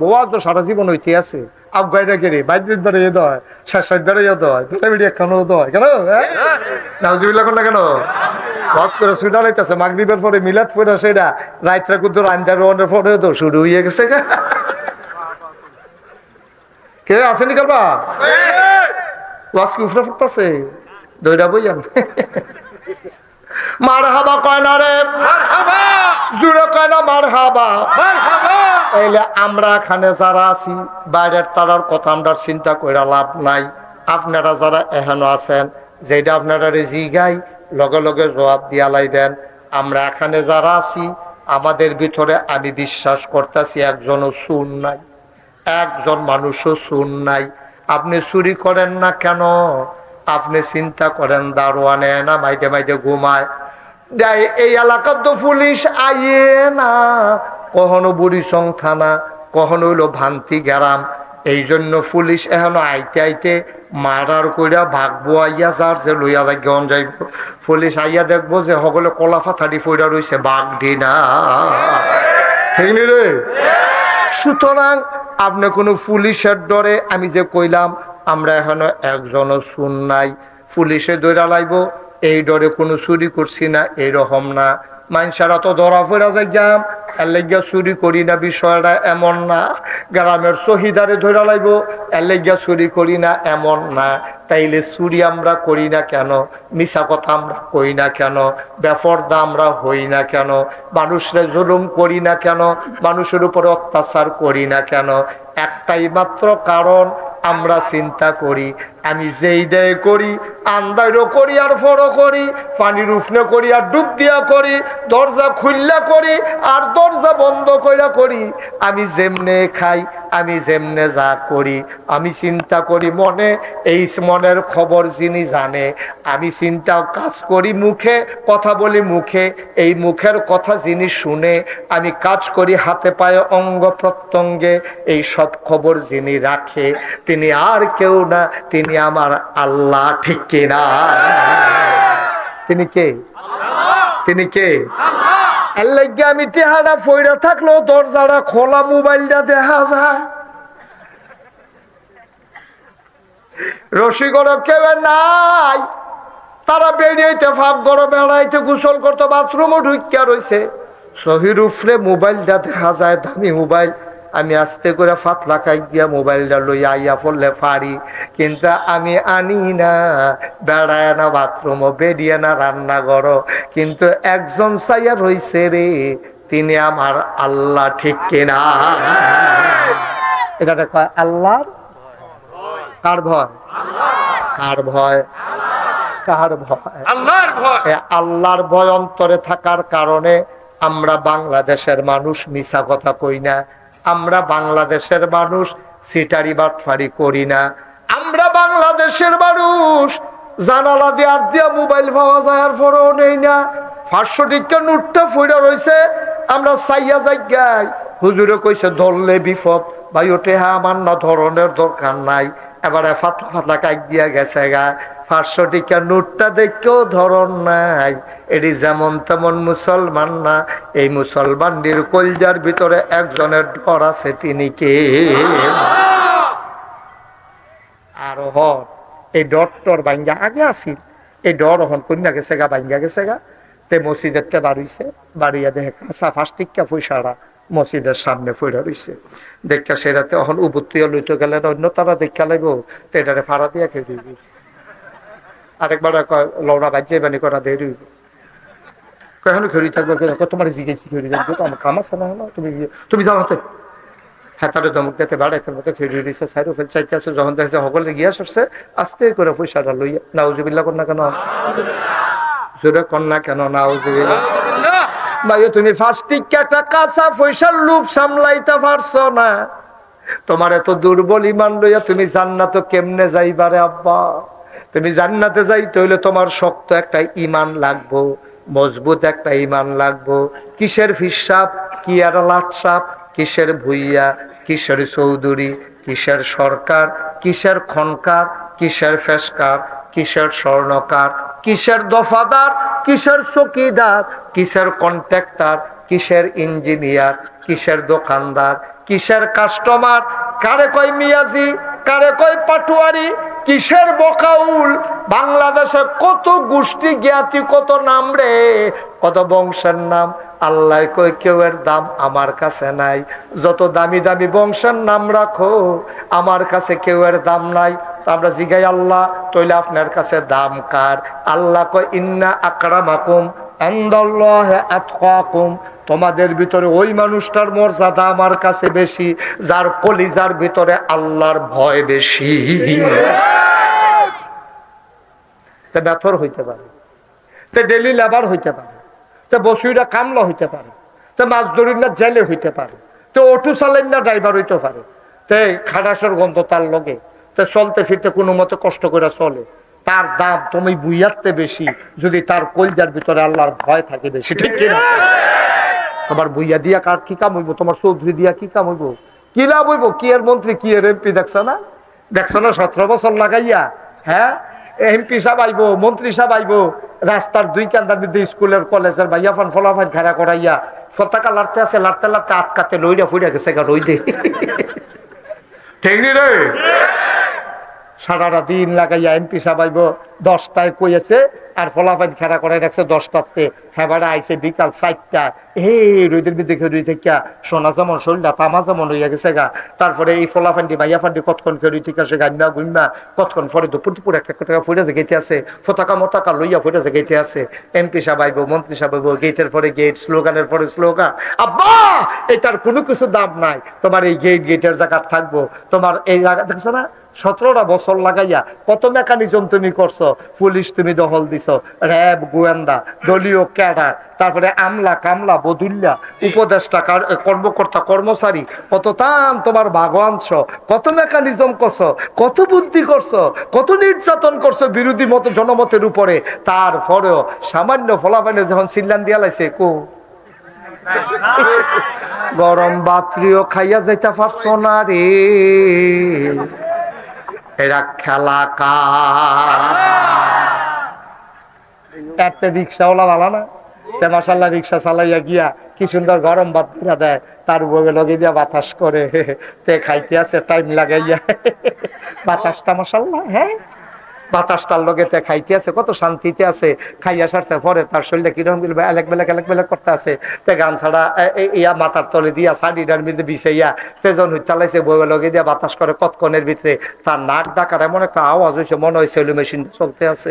বউয়া তো সারা জীবন হইতে আছে। কেড়ে কেন? হ্যাঁ? নাউজিবিল্লা কেন? বস করে সুইডা লাইতেছে মাগরিবের পরে মিলাদ পরে সেটা রাইতরা কুদ্দুর আন্ডার ওয়ানের পরে তো শুরু হয়ে গেছে। কে আসেনি কালবা? ওয়াজ কি উফরে ফুটতেছে? দইরা বইয়ান মার হাবা কয় না রে? জুড়ে কয় না মার হাবা তাইলে আমরা এখানে যারা আছি বাইরের তারার কথা আমরা চিন্তা করে লাভ নাই। আপনারা যারা এখনও আছেন যেটা আপনারা জিগাই লগে লগে জবাব দিয়া লাইবেন। আমরা এখানে যারা আছি আমাদের ভিতরে আমি বিশ্বাস করতেছি একজনও শুন নাই। একজন মানুষও শুন নাই। আপনি চুরি করেন না কেন? আপনি চিন্তা করেন, দারোয়ানে না মাইতে মাইতে ঘুমায়। এই এলাকার তো পুলিশ আইয়ে না। কখনো বুড়িসং থানা কখনো হইল ভান্তি গ্রাম এই জন্য পুলিশ এখনও আইতে আইতে মারার কইরা ভাগবো আইয়া যার যে লইয়া গন যাইব। পুলিশ আইয়া দেখব যে সকলে কলা ফাথারি ফইরা রইছে বাঘ ডিনা ঠিক নি রে? সুতরাং আপনি কোনো পুলিশের ডরে, আমি যে কইলাম, আমরা এখনও একজনও শুন নাই। পুলিশে দৌড়া লাইব, এই ডরে কোনো চুরি করছি না, এরকম না। মানুষেরা তো ধরা ফেরা যাইয়াম এর লেগিয়া চুরি করি না বিষয়টা এমন না। গ্রামের শহীদারে ধরা লাইব এর চুরি করি না এমন না। তাইলে চুরি আমরা করি না কেন? মিশা কথা আমরা কই না কেন? বেফরদা আমরা হই না কেন? মানুষরা জুলুম করি না কেন? মানুষের উপরে অত্যাচার করি না কেন? একটাই মাত্র কারণ আমরা চিন্তা করি। আমি যেই দেয় করি আন্দারও করি আর ফড়ো করি পানির উফনে করি আর ডুব দিয়া করি, দরজা খুললা করি আর দরজা বন্ধ কইরা করি। আমি যেমনে খাই, আমি যেমনে যা করি, আমি চিন্তা করি মনে, এই মনের খবর যিনি জানে, আমি চিন্তা কাজ করি মুখে, কথা বলি মুখে, এই মুখের কথা যিনি শুনে, আমি কাজ করি হাতে পায়ে অঙ্গ প্রত্যঙ্গে, এই সব খবর যিনি রাখে, তিনি আর কেউ না, তিনি আমার আল্লাহ, ঠিক কিনা তিনি কে? তিনি কে? আল্লাহকে আমি টেহারা ফইরা দরজাটা খোলা, মোবাইলটা দেখা যায়। কেউ নাই। তারা করতো ঢুকিয়া মোবাইলটা দেখা যায়, দামি মোবাইল। আমি আস্তে করে ফাতলা খাই দিয়া মোবাইলটা লই আইয়া পড়লে পারি কিন্তু আমি আনি না বেড়ায় না বাথরুমও বেরিয়ে না রান্না করো কিন্তু একজন চাইয়া রইছে রে তিনি আমার আল্লাহ ঠিক কিনা? এটা কয় আল্লাহর? কার ভয়? কার ভয়? কার ভয়? আল্লাহর ভয়। আল্লাহর ভয় অন্তরে থাকার কারণে আমরা বাংলাদেশের মানুষ মিশা কথা কই না। আমরা বাংলাদেশের মানুষ, সিটারি বাটফারি করি না। আমরা বাংলাদেশের মানুষ, জানালা দিয়ে আর দিয়া মোবাইল পাওয়া যায় আর পরেও নেই না। পাঁচশো টিকা নোটটা ফুড়ে রয়েছে আমরা চাইয়া যাই হুজুরে কইছে, ধরলে বিপদ। ভাই ওঠে হ্যাঁ আমার না ধরনের দরকার নাই। এবারে ফাতলা ফাতলা কাক দিয়া গেছে গা। পাঁচশো টিকা নোটটা দেখেও ধরন নাই। এটি যেমন তেমন মুসলমান না। এই মুসলমানটির কলজার ভিতরে একজনের ডর আছে, তিনি কে? আর হন এই ডরটর বাঙ্গা আগে আসিল এই ডর হন কন্যা গেছে গা বাঙ্গা গেছে গা। তে মসজিদেরটা বাড়িছে, বাড়িয়া দেখে কাঁচা ফাস্টিকা পয়সারা মসজিদের সামনে ফইরা রইছে। দেখা সেরাতে অহন উবুত্তিয়া লইতে গেলে অন্য তারা দেখা লাগব তো এটারে ফাড়া দিয়া খেয়ে দিবি। আরেকবার লৌড়া বাজ্যে বানি করা দিয়ে দিবি কেন খেরি থাকবে তোমার জিজ্ঞেসি খেরি থাকবে তো আমার কাম আছে না হলো তুমি তুমি যাও হাতে। হ্যাঁ তাহলে দমক দিতে বাড়াইতে মতো খেয়ে দিয়েছে সাইড ফেল চাইতে আছে যখন দেখছে সকলে গিয়া সরছে আস্তে করে পয়সাটা লইয়া নাউজুবিল্লা কন্যা কেন? জোরে কন্যা কেন নাউজুবিল্লা ভাই তুমি ফার্স্টিক একটা কাঁচা পয়সার লুপ সামলাইতে পারছ না। তোমার এত দুর্বল ইমান লইয়া তুমি জান্নাত কেমনে যাইবারে আব্বা? তুমি জান্নাতে যাইতে হইলে তোমার শক্ত একটা ইমান লাগবো, মজবুত একটা ইমান লাগবো। কিসের ফিসাব, কি আর লাটসাপ কিসের ভুইয়া, কিসের চৌধুরী, কিসের সরকার, কিসের খনকার, কিসের ফেসকার? কিসের স্বর্ণকার, কিসের দফাদার, কিসের চকিদার, কিসের কন্ট্রাক্টর, কিসের ইঞ্জিনিয়ার, কিসের দোকানদার, কিসের কাস্টমার, কারে কয় মিয়াজি, কারে কয় পাটুয়ারি, কিসের বকাউল, বাংলাদেশে কত গোষ্ঠী জ্ঞাতি, কত নাম রে কত বংশের নাম? আল্লাহ কই কেউ এর দাম আমার কাছে নাই। যত দামি দামি বংশের নাম রাখো, আমার কাছে কেউ এর দাম নাই। আমরা জিগাই, আল্লাহ তৈলে আপনার কাছে দাম কার? আল্লাহ কয়, ইন্না আন্দাল্লাহে আতকাকুম। তোমাদের ভিতরে ওই মানুষটার মর্যাদা আমার কাছে বেশি, যার কলিজার ভিতরে আল্লাহর ভয় বেশি। ব্যথর হইতে পারে। তে ডেলি লেবার হইতে পারে। তে বসুইরা কামলা হইতে পারে তে মাছ ধরির না জেলে হইতে পারে তে অটো চালেন না ড্রাইভার হইতে পারে তে খাটাসের গন্ধ তার লগে তে চলতে ফিরতে কোনো মতে কষ্ট করে চলে। তার দাম তুমি বুইয়াতে বেশি যদি তার কলজার ভিতরে আল্লাহর ভয় থাকে বেশি। ঠিক কিনা? তোমার বুইয়া দিয়া কার কি কাম হইব? তোমার চৌধুরী দিয়া কি কাম হইব? কি লাভ হইব? কি এর মন্ত্রী কি এর এমপি দেখছ না? দেখছ না সতেরো বছর লাগাইয়া হ্যাঁ? এমপি সাহেব আইবো মন্ত্রী সাহেব আইবো রাস্তার দুই কান্দার মধ্যে স্কুলের কলেজের ভাইয়া ফান ফলাফান ঘেরা করাইয়া পতাকা লাড়তে আছে লাড়তে লাড়তে আটকাতে লইরা ফুইরা গেছে গা রইদে ঠিক নি রে? সারাটা দিন লাগাইয়া এমপি সাবাইব দশটায় কইয়েছে, আর ফলাফাইন খেলা করে রাখছে দশটাতে। হেবারে আইছে বিকাল চারটা। হে রইদের বিদ্যে রই থেকে সোনা যেমন শরীরটা, তামা যেমন হইয়া গেছে গা। তারপরে এই ফলাফান্ডি ভাইয়া ফান্ডি কতক্ষণ খেয়ে থেকে আসে গাইমা গুইমা কতক্ষণ পরে দুপুর দুপুর একটা টাকা ফুটে গেতে আছে, ফতাকা মতাকা লইয়া ফুটে গেতে আছে। এমপি সাবাইব মন্ত্রী সাবাইব গেটের পরে গেট, স্লোগানের পরে স্লোগান। আব্বা, এটার কোনো কিছু দাম নাই। তোমার এই গেট, গেটের জায়গা থাকব। তোমার এই জায়গা দেখছ না? সতেরোটা বছর লাগাইয়া কত মেকানিজম তুমি করছ? পুলিশ তুমি দখল দিছো। র্যাব, গোয়েন্দা, দলীয় ক্যাডার, তারপরে আমলা, কামলা বদুল্লা উপদেষ্টা কর্মকর্তা, কর্মচারী, কত তাম তোমার বাগওয়াংশ কত মেকানিজম করছ, কত বুদ্ধি করছ, কত নির্যাতন করছ বিরোধী মত, জনমতের উপরে। তারপরেও সামান্য ফলাফানে যখন সিল্লান দিয়া লাইছে, কো? গরম বাত্রিও খাইয়া যাইতে পারছ না রে। এরা খেলা একটা রিক্সাওয়ালা ভালো না? তে রিক্সা চালাইয়া গিয়া কি সুন্দর গরম ভাত দেয়, তার উপরে লগে দিয়া বাতাস করে তে খাইতে আছে টাইম লাগাইয়া। বাতাসটা মশাল্লা হ্যাঁ? বাতাসটার লগে তে খাইতে আছে, কত শান্তিতে আছে, খাইয়া সারছে, পরে তার শরীরটা কীরকম গেলে এলেক বেলেক এলেক বেলেক করতে আছে, তে গান ছাড়া ইয়া মাথার তলে দিয়া শাড়িটার মধ্যে বিছাইয়া তেজন হইতালাইছে বইয়ে লগে দিয়া বাতাস করে কতক্ষণের ভিতরে, তার নাক ডাকার এমন একটা আওয়াজ হয়েছে মনে হয় সেলু মেশিন চলতে আছে।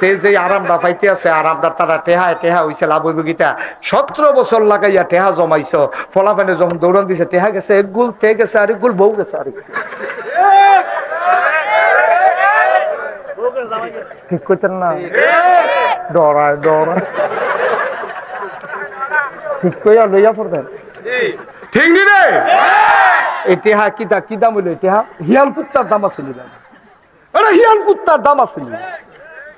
তে যে আরামটা পাইতে আছে, আরামটা তারা টেহায় টেহা হইছে লাভ গীতা সতেরো বছর লাগাইয়া টেহা জমাইছ, ফলাফানে যখন দৌড়ন দিছে, টেহা গেছে, এক গুল, তে গেছে, আরেক গুল, বউ গেছে, আরেক ঠিক করতেন না? ডরায় ডরায়। ঠিক কইয়া লইয়া পড়তেন ঠিক নি রে? ইতিহা কিতা কি দাম হইল ইতিহা? হিয়াল কুত্তার দাম আছে নি আরে হিয়াল কুত্তার দাম আছে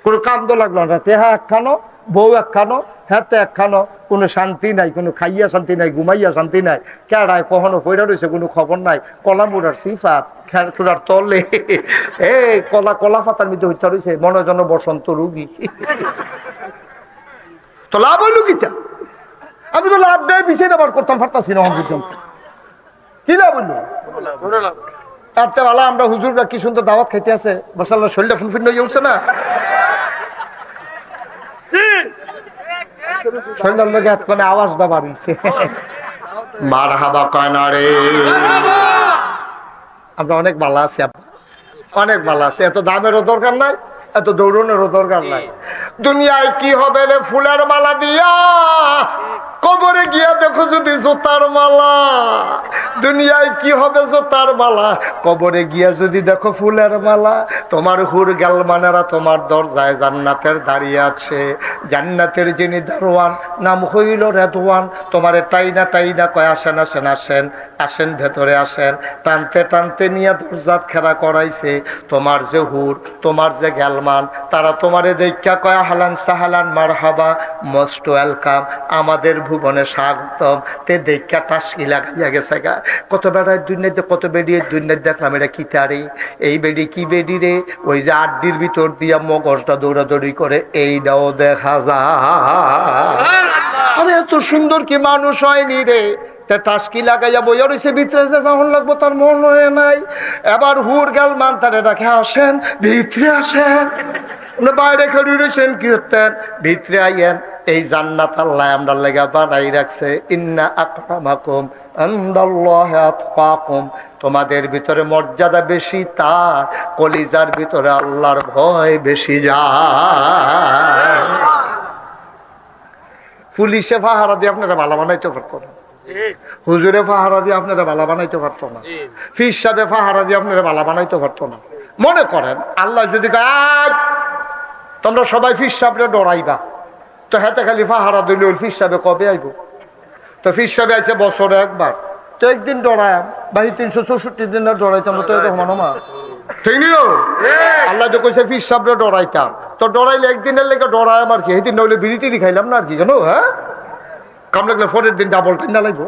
কোনো কাম তো লাগল না। তেহা একখানো বউ একখানো হাতে একখানো কোনো শান্তি নাই, কোনো খাইয়া শান্তি নাই, ঘুমাইয়া শান্তি নাই। কেড়ায় কখনো পয়রা রয়েছে কোনো খবর নাই। কলা মুড়ার সিফাত খেলার তলে। এ, কলা কলা পাতার মধ্যে হইতে রয়েছে মনে জন বসন্ত রুগী। তো লাভ হইল কিটা আমি তো লাভ দেয় পিছিয়ে আবার করতাম, ফাটতাছি না কি লাভ হইল? তার চেয়ে ভালো আমরা হুজুররা কি সুন্দর দাওয়াত খাইতে আছে? মশাল্লাহ শরীরটা ফুনফিন হয়ে উঠছে না? শরীরের লোক এতক্ষণে আওয়াজটা বাড়িয়েছে মার হাবা কয়না রে আমরা অনেক ভালো আছি অনেক ভালো আছি। এত দামেরও দরকার নাই এত দৌড়নেরও দরকার নাই। দুনিয়ায় কি হবে রে ফুলের মালা দিয়া? কবরে গিয়া দেখো যদি জোতার মালা, দুনিয়ায় কি হবে জোতার মালা? কবরে গিয়া যদি দেখো ফুলের মালা, তোমার হুর গেলমানেরা তোমার দরজায় জান্নাতের দাঁড়িয়ে আছে। জান্নাতের যিনি দারোয়ান, নাম হইল রেদওয়ান। তোমার টাইনা টাইনা কয়, আসেন আসেন আসেন আসেন, ভেতরে আসেন। টানতে টানতে নিয়ে দরজাত খেলা করাইছে। তোমার যে হুর, তোমার যে গেলমান, তারা তোমারে দেখা কয় হালান সাহালান মার হাবা মোস্ট ওয়েলকাম আমাদের ভুবনে স্বাগতম। তে দেখা টাসকি লাগাইয়া গেছে গা। কত বেড়ায় দুনিয়াতে কত বেরিয়ে দুনিয়াতে দেখলাম এটা কি তারে। এই বেডি কি বেডি রে? ওই যে আড্ডির ভিতর দিয়া মগজটা দৌড়াদৌড়ি করে, এইটাও দেখা যায়। আরে এত সুন্দর কি মানুষ হয়নি রে? তে টাসকি লাগাইয়া বইয়া রয়েছে ভিতরে যে যখন লাগবো তার মন হয় নাই। এবার হুর গেল মান তারে ডাকে, আসেন, ভিতরে আসেন। বাইরে রয়েছেন কি হতেন? ভিতরে আইয়েন এই জান্নাত আল্লাহ আমরা লেগা বানাই রাখছে। ইন্না আকরামাকুম তোমাদের ভিতরে মর্যাদা বেশি তার কলিজার ভিতরে আল্লাহর ভয় বেশি যায়। পুলিশে পাহারা দিয়ে আপনারা ভালো বানাইতে পারতো না। হুজুরে পাহারা দিয়ে আপনারা ভালো বানাইতে পারতো না। ফির সাহেবে পাহারা দিয়ে আপনারা ভালো বানাইতে পারতো না। মনে করেন আল্লাহ যদি "আয়, তোমরা সবাই ফির সাহেবরে ডরাইবা। তো হাতে খালি পাহারা দিল ফির সাহেবে কবে আইব? তো ফির সাহেবে আইসে বছরে একবার। তো একদিন ডরায়াম, বাহি তিনশো চৌষট্টি দিন না ডরাইতাম, তো মানো মা ঠিক নিও আল্লাহ তো কইছে ফির সাহেবরে ডরাইতাম। তো ডরাইলে একদিনের লেগে ডরায় আমার কি সেদিন নইলে বিড়ি টিড়ি খাইলাম না আর কি, জানো হ্যাঁ? কাম লাগলে পরের দিন ডাবল ঠান্ডা লাগবো।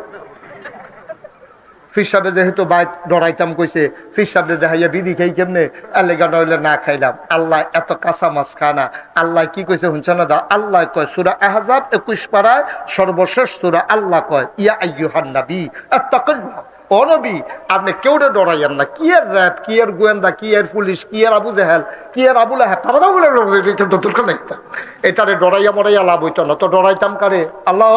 ফির সাহেবে যেহেতু বাই ডরাইতাম কইছে ফির সাহেবে দেখাইয়া বিড়ি খাই কেমনে? এলেগা নইলে না খাইলাম। আল্লাহ এত কাঁচা মাছ খানা। আল্লাহ কি কইছে শুনছে না দা? আল্লাহ কয়, সুরা আহজাব একুশ পাড়ায় সর্বশেষ সুরা আল্লাহ কয়, ইয়া আইয়ুহান এত আত্তাকিল্লাহ। ও নবী, আপনি কেউরে ডরাইয়েন না। কি এর র্যাব, কি এর গোয়েন্দা, কি এর পুলিশ, কি এর আবু জেহেল, কি এর আবুল আহেব তারা বলে দরকার এটারে ডরাইয়া মরাইয়া লাভ হইতো না। তো ডরাইতাম কারে? আল্লাহ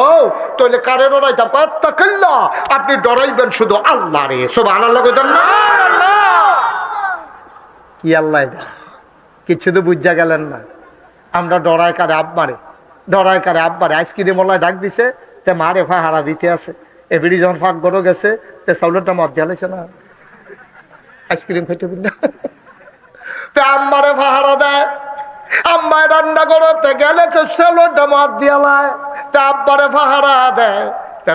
তাহলে কারে ডরাইতাম? আত্তাকিল্লাহ আপনি ডরাইবেন শুধু আল্লাহ রে। সব আল্লাহ কইতাম না। কি আল্লাহ এটা? কিছু তো বুঝা গেলেন না। আমরা ডরাই কারে আব্বারে। ডরাই কারে আব্বারে। আইসক্রিম ওলাই ডাক দিছে, তে মারে ফা হারা দিতে আছে। এবিডি যখন ফাঁক বড় গেছে তে চাউলেরটা মদ দিয়া লাইছে না। আইসক্রিম খাইতে না। তে আম্মারে ফাহারা দেয়, আম্মায় রান্না করতে গেলে তো সেলোটা মদ দিয়া লাই তে আব্বারে ফাহারা দেয়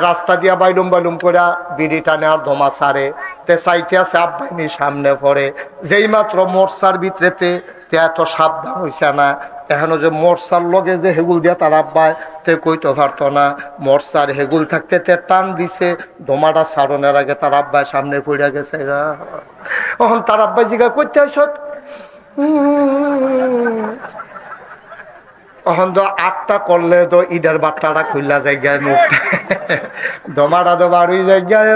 রাস্তা দিয়া বাইলুম বাইলুম করে বিড়ি টানে আর ধোমা সারে তে চাইতে আছে আব্বাইনি সামনে পড়ে। যেই মাত্র মোরসার ভিতরেতে তে এত সাবধান হইছে না। এখনও যে মোর্চার লগে যে হেগুল দিয়া তার আব্বায় তে কইতে পারতো না। মোর্চার হেগুল থাকতে তে টান দিছে ধোমাটা সারনের আগে তার আব্বায় সামনে পড়ে গেছে এখন তার আব্বাই জিগা করতে আসত তখন তো আটটা করলে তো ইডের বাট্টাটা খুললা জায়গায় মুখ। দমাটা তো বাড়ি জায়গায়।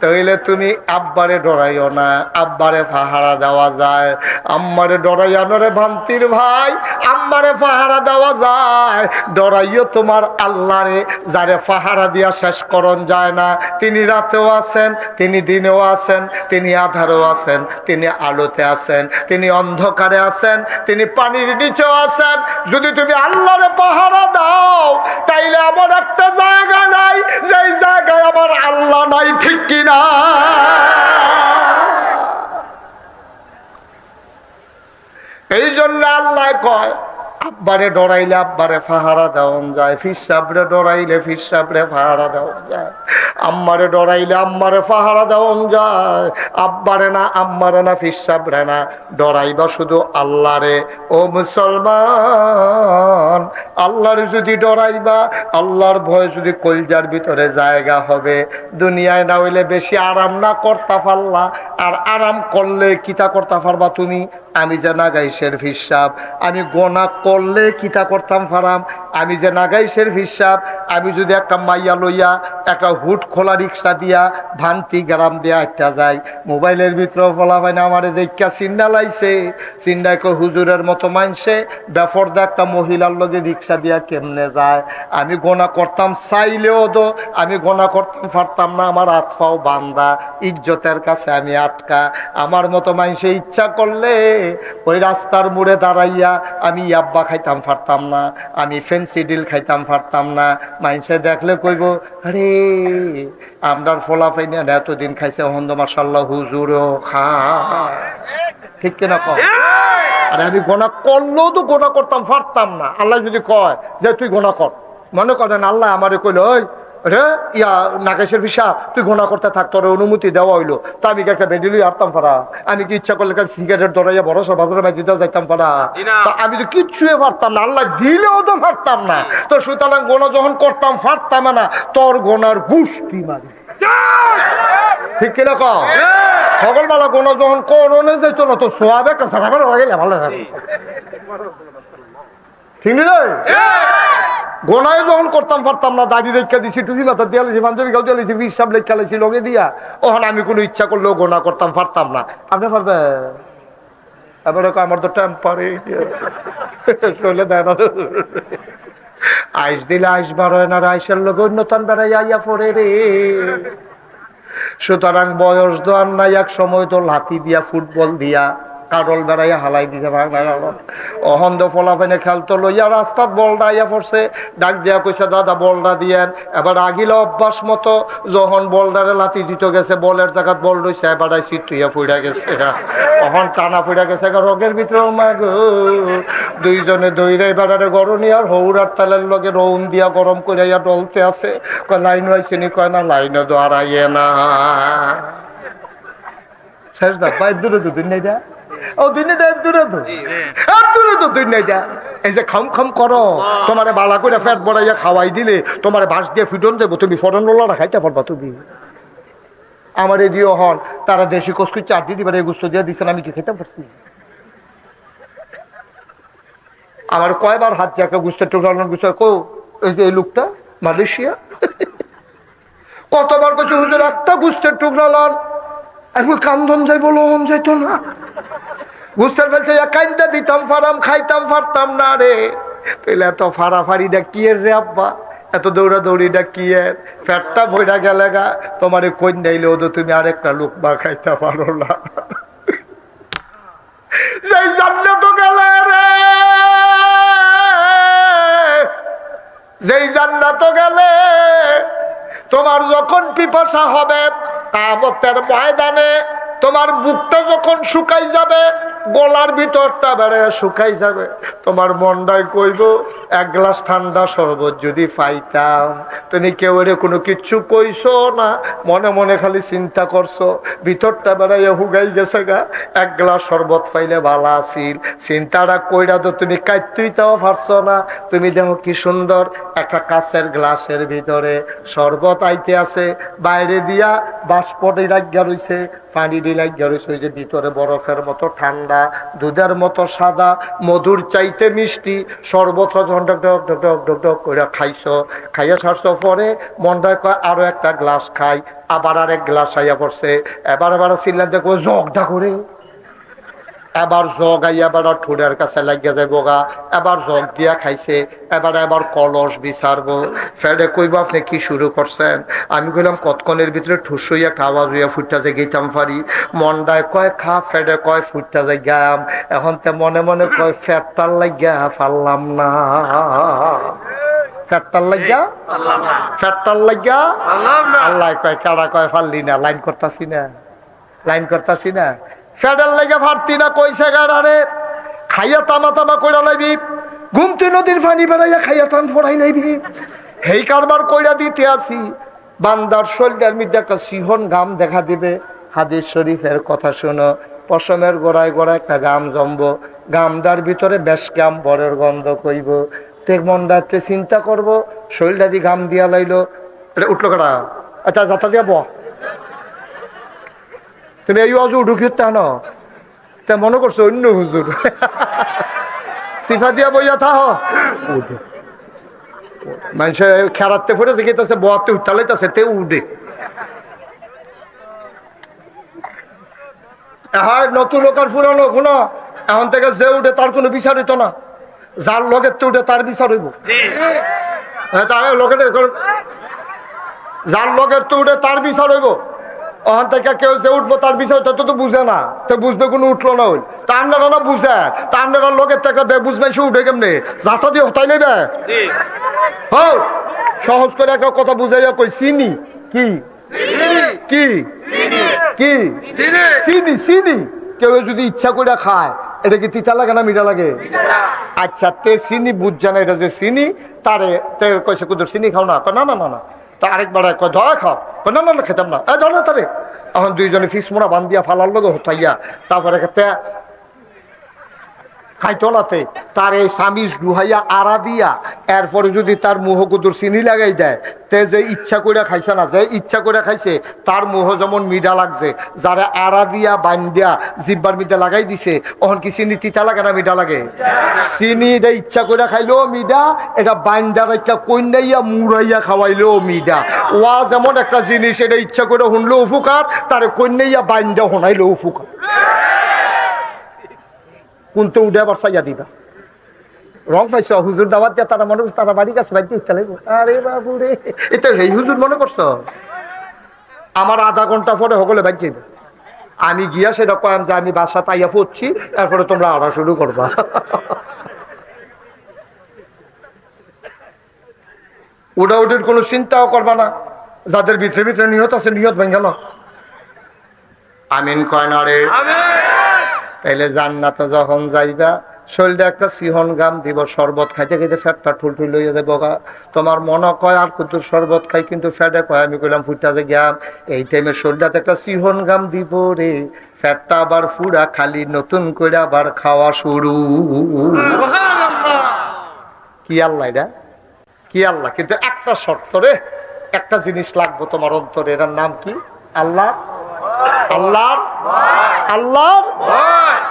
তাইলে তুমি আব্বারে ডরাইও না, আব্বারে পাহারা দেওয়া যায়। আম্মারে ডরাইয়ানো রে ভান্তির ভাই, আম্মারে পাহারা দেওয়া যায়। ডরাইও তোমার আল্লাহরে, যারে পাহারা দিয়া শেষ করণ যায় না। তিনি রাতেও আছেন, তিনি দিনেও আছেন, তিনি আধারেও আছেন, তিনি আলোতে আছেন, তিনি অন্ধকারে আছেন, তিনি পানির নিচেও আছেন। যদি তুমি আল্লাহরে পাহারা দাও, তাইলে আমার একটা জায়গা নাই। যেই জায়গায় আমার আল্লাহ নাই, ঠিক কিনা এই জন্য আল্লাহ কয় আব্বারে ডরাইলে আব্বারে ফাহারা দেওয়ান যায়। ফিসাবরে ডরাইলে ফিসাবরে ফাহারা দেওয়ান যায়। আম্মারে ডরাইলে আম্মারে ফাহারা দেওয়ান যায়। আব্বারে না, আম্মারে না ফিসাবরে না। ডরাইবা শুধু আল্লাহরে। ও মুসলমান, আল্লাহরে যদি ডরাইবা, আল্লাহর ভয় যদি কলজার ভিতরে জায়গা হবে। দুনিয়ায় না হইলে বেশি আরাম না করতা পারলা আর আরাম করলে কিতা করতা পারবা তুমি? আমি যে নাগাইশের হিসাব, আমি গোনা করলে কিতা করতাম ফারাম? আমি যে নাগাইশের হিসাব, আমি যদি একটা মাইয়া লইয়া, একটা হুট খোলা রিক্সা দিয়া ভান্তি গ্রাম দিয়া একটা যাই, মোবাইলের ভিতরে বলা হয় না, আমারে দেখা চিন্না লাইছে। চিন্নায় কো হুজুরের মতো মানছে বেফরদা একটা মহিলার লগে রিক্সা দিয়া কেমনে যায়? আমি গোনা করতাম চাইলেও তো, আমি গোনা করতাম পারতাম না, আমার হাত পাও বান্দা, ইজ্জতের কাছে আমি আটকা। আমার মতো মানুষে ইচ্ছা করলে ওই রাস্তার মোড়ে দাঁড়াইয়া আমি ইয়াব্বা খাইতাম পারতাম না, আমি ফেন্সি ডিল খাইতাম পারতাম না। মানুষে দেখলে কইব, আরে, আমরার ফোলা ফাইনা এতদিন খাইছে হন্দ মার্শাল্লাহ হুজুরও খা। ঠিক কিনা? কম আরে, আমি গোনা করলেও তো গোনা করতাম পারতাম না। আল্লাহ যদি কয় যে, তুই গোনা কর। মনে করেন আল্লাহ আমারে কইল, ওই রে ইয়া নাগেশের ভিসা তুই গোনা করতে থাক তোর অনুমতি দেওয়া হইল। তা আমি একটা বেডিলই আরতাম পারা আমি কি ইচ্ছা করলে সিগারেট ধরাইয়া বড় সব বাজারে মাই দিতে যাইতাম পারা তা আমি তো কিচ্ছুই পারতাম না আল্লাহ দিলেও তো পারতাম না। তো সুতরাং গোনা যখন করতাম পারতাম না তোর গোনার গুষ্টি মারি। ঠিক কিনা কম সকালবেলা কোনো যখন করোনে যাইতো না তো সোয়াবে একটা সারাবার লাগাইলে ভালো থাকে ঠিক নি গোনায় যখন করতাম, পারতাম না, দাড়ি রেখা দিছি টুপি মাথা দিয়ে লেছি, পাঞ্জাবি গাও দিয়ে লেছি বিশ সাপ লেখা লেছি, লগে দিয়া। ওখানে আমি কোনো ইচ্ছা করলেও গোনা করতাম, পারতাম না। আপনি পারবে আমার তো টেম্পারে শৈলে আইস দিলে আইস বার হয় না আইসের লোক অন্যতন বেড়াই আইয়া পড়ে রে। সুতরাং বয়স দোয়ার নাই, এক সময় তো লাথি দিয়া, ফুটবল দিয়া। কাডল বেড়াইয়া হালাই দিতে পারে না অহন্দ ফলাফেনে খেলতো লইয়া রাস্তাত বলটা আইয়া পড়ছে ডাক দিয়া কইছে, দাদা, বলটা দিয়েন। এবার আগিল অভ্যাস মতো যখন বলডারে লাথি দিত গেছে, বলের জায়গাত বল রইছে, এবার আইসি তুইয়া ফুইরা গেছে। তখন টানা ফুইরা গেছে রোগের ভিতরে দুইজনে দইরে এবারে গরনি আর হৌরার তালের লগে রৌন দিয়া গরম করিয়া ডলতে আছে। কয়, লাইন রাইছেনি? কয়, না লাইনে দোয়ারাইয়ে না। শেষ দা তো দুই যা ও দুই যা দূরে তো আর দূরে তো এই যে খাম খাম করো। তোমারে বালা করে ফ্যাট বড়াইয়া খাওয়াই দিলে তোমারে বাঁশ দিয়ে ফিটন দেবো। তুমি লোলা খাইতে পারবা তুমি। আমার এদিও হন তারা দেশি দিবার গুস্ত দিয়ে দিচ্ছেন আমি কি খেতে পারছি? আমার কয়বার হাত চাকা গুস্তের টোকানোর গুস্ত কো এই যে এই লোকটা মালয়েশিয়া? কতবার কইছে হুজুর একটা গুস্তের টুকরা লন আমি কান্দন যাই বলো মন যাইতো না। গুস্তের ফেলছে কাইন্দা দিতাম ফারাম খাইতাম ফারতাম না রে। তাইলে এত ফাড়াফাড়িটা কি এর রে আব্বা? এত দৌড়া দৌড়িটা কি এর? ফ্যাটটা বইটা গেলে গা। তোমার কই নাইলে ওদের তুমি আরেকটা লোক বা খাইতে পারো না। সেই জান্নাত গেলে রে। যেই জান্নাত গেলে। তোমার যখন পিপাসা হবে কামতের ময়দানে তোমার বুকটা যখন শুকাই যাবে গলার ভিতরটা বেড়ে শুকাই যাবে। তোমার মনটাই কইব, এক গ্লাস ঠান্ডা শরবত যদি পাইতাম। তুমি কেউ এর কোনো কিচ্ছু কইছো না, মনে মনে খালি চিন্তা করছ। ভিতরটা বেড়াইয়া হুগাই গেছে গা। এক গ্লাস শরবত পাইলে ভালো আছিল। চিন্তাটা কইরা তো তুমি কাইতুই তাও পারছ না। তুমি দেখো কি সুন্দর একটা কাছের গ্লাসের ভিতরে শরবত আইতে আছে। বাইরে দিয়া বাষ্পটি লাগিয়া রইছে। পানি দিলাই রইছে, ওই যে ভিতরে বরফের মতো ঠান্ডা, দুধের মতো সাদা, মধুর চাইতে মিষ্টি শরবত যখন ডক ডক ডক ডক ডক ডক করে খাইছো, খাইয়া সারছো, পরে মনটায় কয় আরও একটা গ্লাস খাই। আবার আরেক গ্লাস খাইয়া পড়ছে। এবার আবার চিল্লা দেখো জগটা করে। এবার জগ আইয়া এবার ঠোঁটের কাছে লাগিয়া যায় বোগা এবার জগ দিয়া খাইছে এবার এবার কলস বিচারবো। ফেডে কইব আপনি কি শুরু করছেন? আমি কইলাম কতক্ষণের ভিতরে ঠুস হইয়া একটা আওয়াজ হইয়া ফুটটা যে গেতাম পারি। মন্ডায় কয় খা ফেডে কয় ফুটটা যে গাম এখন তে মনে মনে কয় ফ্যাটটার লাগিয়া পারলাম না। ফ্যাটটার লাগিয়া? ফ্যাটটার লাগিয়া? আল্লাহ কয় কারা কয় পারলি না? লাইন করতাছি না। লাইন করতাছি না? ফেডার লেগে ভারতি না কইছে গাড়ারে খাইয়া তামা তামা কইরা লাইবি। ঘুমতি নদীর পানি বেড়াইয়া খাইয়া টান ফোড়াই নাইবি হেই কারবার কইরা দিতে আসি। বান্দার শরীরের মধ্যে একটা সিহন গাম দেখা দিবে। হাদিস শরীফের কথা শোনো। পশমের গোড়ায় গোড়ায় একটা গাম জমব। গামদার ভিতরে বেশ গাম বরের গন্ধ কইব। তে মনটাতে চিন্তা করব। শরীরটা দিয়ে গাম দিয়া লাইলো। এটা উঠল কাটা আচ্ছা যাতা দিয়া বহ। তুমি এই অজু ঢুকি ন? তা মনে করছ অন্য হুজুর? সিফা দিয়া বইয়া থাহ। মানুষের খেরাতে ফুটেছে গেতেছে বয়াতে উত্তালাইতেছে তে উঠে। হ্যাঁ নতুন লোক আর পুরানো কোনো এখন থেকে যে উঠে তার কোনো বিচার হইতো না। যার লগের তো উঠে তার বিচার হইব। হ্যাঁ তার লোকের যার লগের তো উঠে তার বিচার হইব। ওখান থেকে কেউ যে উঠবো তার বিষয় তত তো বুঝে না। তো বুঝতে কোনো উঠল না হইল তা আপনারা না বুঝে। তা আপনারা লোকের থেকে বে বুঝবে সে উঠে কেমনে? যাতা দিয়ে হতাই নেবে হও সহজ করে একটা কথা বুঝাইয়া কই চিনি কি? কি? কি? চিনি চিনি কেউ যদি ইচ্ছা করে খায় এটা কি তিতা লাগে না মিঠা লাগে? আচ্ছা তে চিনি বুঝছে না এটা যে চিনি তারে তে কইছে কুদুর চিনি খাও না। না না না না। তা আরেকবার কয় ধয় খাও। না না খেতাম না। এই ধর না তারে? এখন দুইজনে ফিস মোড়া বান্ধিয়া ফালার লগে হতাইয়া তারপরে তে খাইতো নাতে তার এই স্বামীর ডুহাইয়া আড়া দিয়া, এরপরে যদি তার মুহ কুতুর চিনি লাগাই দেয়, তে যে ইচ্ছা করে খাইছে না, যে ইচ্ছা করে খাইছে, তার মুহ যেমন মিডা লাগছে, যারা আড়া দিয়া বান্দিয়া জিব্বার মিডা লাগাই দিছে ওহন কি চিনি তিতা লাগে না মিডা লাগে? চিনি এটা ইচ্ছা করে খাইলেও মিডা এটা বান্দা রাখা কন্যাইয়া মুড়াইয়া খাওয়াইলেও মিডা ওয়া যেমন একটা জিনিস, এটা ইচ্ছা করে শুনলেও উপকার, তারে কন্যাইয়া বান্দা শোনাইলেও উপকার। কোনতে উঠে আবার সাইয়া দিবা। রং পাইছ, হুজুর দাওয়াত দিয়া তারা মনে করছে, তারা বাড়ি কাছে বাড়িতে উঠতে লাগবো। আরে বাবু রে এটা এই হুজুর মনে করছ? আমার আধা ঘণ্টা পরে সকলে বাড়ি যাইবে। আমি গিয়া সেটা কয়াম যে আমি বাসা তাইয়া পড়ছি এরপরে তোমরা আড়া শুরু করবা। ওটা ওটির কোনো চিন্তাও করবা না। যাদের ভিতরে ভিতরে নিহত আছে নিহত ভেঙে গেল আমিন কয় না রে। তাইলে জান্নাতে যখন যাইবা শরীরে একটা সিহন গাম দিব শরবত খাইতে খাইতে ফ্যাটটা ঠুল ঠুল লইয়া দেবো গা। তোমার মনে কয় আর কুতুর শরবত খাই? কিন্তু ফ্যাটে কয় আমি কইলাম ফুটটা যে গিয়াম এই টাইমে শরীরটাতে একটা সিহন গাম দিব রে। ফ্যাটটা আবার ফুরা খালি নতুন করে আবার খাওয়া শুরু। কি আল্লাহ এটা? কি আল্লাহ? কিন্তু একটা শর্ত রে একটা জিনিস লাগবো তোমার অন্তরে। এটার নাম কি? আল্লাহ? আল্লাহ? আল্লাহর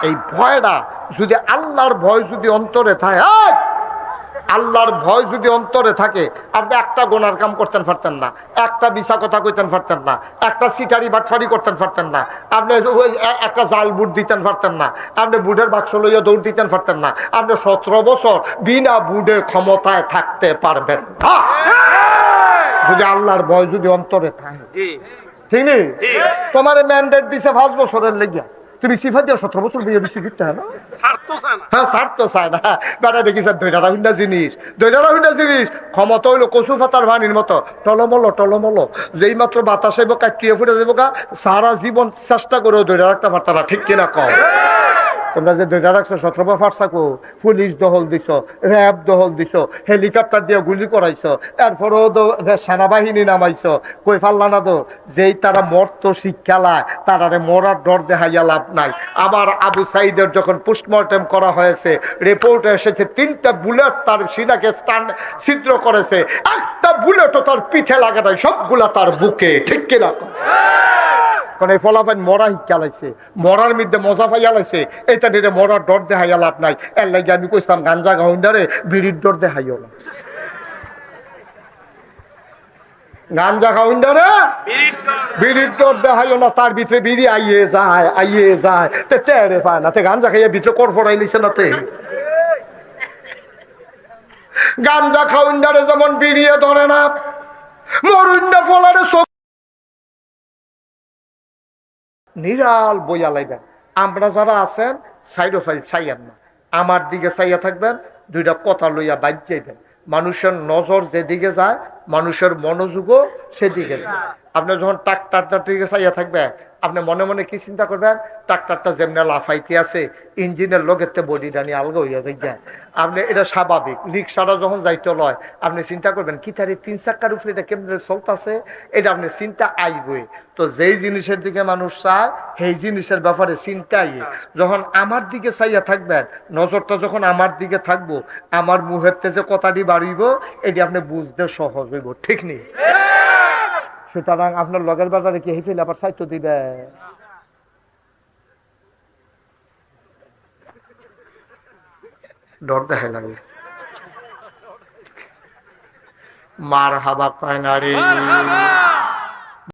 এই ভয়টা যদি আল্লাহর ভয় যদি অন্তরে থাকে! আল্লাহর ভয় যদি অন্তরে থাকে আপনি একটা গোনার কাম করতেন পারতেন না একটা বিষা কথা কইতেন পারতেন না একটা সিটারি বাটফারি করতেন পারতেন না আপনি একটা জাল বুট দিতেন পারতেন না আপনি বুটের বাক্স লইয়া দৌড় দিতেন পারতেন না আপনি সতেরো বছর বিনা বুডে ক্ষমতায় থাকতে পারবেন না। যদি আল্লাহর ভয় যদি অন্তরে থাকে। ঠিক নেই তোমার ম্যান্ডেট দিছে পাঁচ বছরের লেগিয়া। তুমি সিফা দিয়ে সতেরো বছর বিয়ে বেশি দিতে হয় না? হ্যাঁ তো চায় না। বেটা দেখিছে দৈরাটা হুন্ডা জিনিস দৈরাটা হুন্ডা জিনিস। ক্ষমতা হইল কচু ফাতার ভানির মতো। টলমলো টলমলো। যেই মাত্র বাতাস আইব কাটিয়ে ফুটে যাব গা সারা জীবন চেষ্টা করেও দৈরা রাখতে পারতাম না ঠিক কিনা কম তোমরা যে দৈরা রাখছো সতেরো ফার্সাকো পুলিশ দহল দিছ র্যাব দহল দিছ হেলিকপ্টার দিয়ে গুলি করাইছো এরপরেও তো সেনাবাহিনী নামাইছো কই ফাল্লা না তো যেই তারা মর্ত শিক্ষালায় তারারে মরার ডর দেখাইয়া লাভ নাই। আমার আবু সাইদের যখন পোস্টমর্টেম করা হয়েছে রিপোর্টে এসেছে, তিনটা বুলেট তার সিনাকে স্টান্ড ছিদ্র করেছে। একটা বুলেটও তার পিঠে লাগা নাই, সবগুলা তার বুকে, ঠিক কিনা কারণ এই ফলাফাইন মরা শিক্ষা লাইছে মরার মধ্যে মজা পাইয়া লাইছে। এটা মরার ডর দেখাইয়া লাভ নাই। এর লাগে আমি কইতাম গাঞ্জা গাউন্ডারে বিড়ির ডর দেখাইও না। গাঞ্জা গাউন্ডারে বিড়ির ডর দেখাইও না তার ভিতরে বিড়ি আইয়ে যায় আইয়ে যায়। তে টেরে পায় না তে গাঞ্জা খাইয়া ভিতরে কর ফড়াই লিছে না তে। গাঞ্জা খাউন্ডারে যেমন বিড়িয়ে ধরে না। মরুন্ডা ফলারে চোখ নিরাল বইয়া লাইবেন। আমরা যারা আছেন সাইড ফাইল চাইয়েন না। আমার দিকে চাইয়া থাকবেন দুইটা কথা লইয়া বাইর যাইবেন। মানুষের নজর যেদিকে যায় মানুষের মনোযোগও সেদিকে যায় আপনি যখন টাক টাক টাক দিকে চাইয়া থাকবেন আপনি মনে মনে কি চিন্তা করবেন? ট্রাক্টারটা যেমনি লাফাইতে আছে, ইঞ্জিনের লগেতে বডিটা নিয়ে আলগা হইয়া যায় আপনি এটা স্বাভাবিক, রিক্সাটা যখন যাইতে লয়, আপনি চিন্তা করবেন, কি তার তিন চাক্কার উপরে এটা কেমনে চলতেছে এটা আপনি চিন্তা আইবই। তো যেই জিনিসের দিকে মানুষ চায়, সেই জিনিসের ব্যাপারে চিন্তা আইয়ে। যখন আমার দিকে চাইয়া থাকবেন, নজরটা যখন আমার দিকে থাকব, আমার মুহের যে কথাটি বাড়িব, এটি আপনি বুঝতে সহজ হইব। ঠিক নেই সুতরাং আপনার লগের বাজারে কি হেফিল আবার সাহিত্য দিবে? ডর দেখাই লাগে। মার হাবা কয় না রে